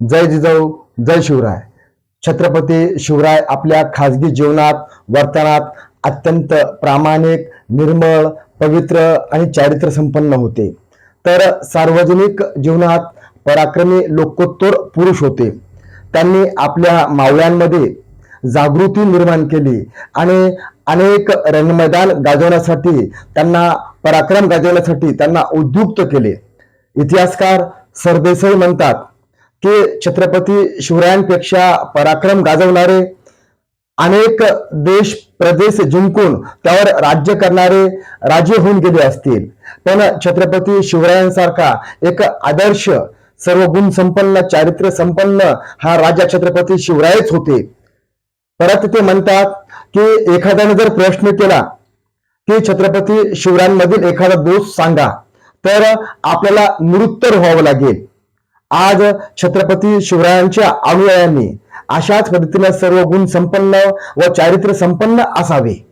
जय जिजाऊ जय शिवराय. छत्रपती शिवराय आपल्या खाजगी जीवनात वर्तनात अत्यंत प्रामाणिक निर्मळ पवित्र आणि चारित्र्य संपन्न होते. तर सार्वजनिक जीवनात पराक्रमी लोकोत्तर पुरुष होते. त्यांनी आपल्या मावळ्यांमध्ये जागृती निर्माण केली आणि अनेक रणमैदान गाजवण्यासाठी त्यांना पराक्रम गाजवण्यासाठी त्यांना उद्युक्त केले. इतिहासकार सरदेसाई म्हणतात की छत्रपती शिवरायांपेक्षा पराक्रम गाजवणारे अनेक देश प्रदेश जिंकून त्यावर राज्य करणारे राजे होऊन गेले असतील. पण छत्रपती शिवरायांसारखा एक आदर्श सर्व गुण संपन्न चारित्र्य संपन्न हा राजा छत्रपती शिवरायच होते. परत ते म्हणतात की एखाद्याने जर प्रश्न केला की छत्रपती शिवरायांमधील एखादा दोष सांगा तर आपल्याला निरुत्तर व्हावं लागेल. आज छत्रपती शिवरायांच्या अनुयायांनी अशाच पद्धतीने सर्व गुण संपन्न व चारित्र्य संपन्न असावे.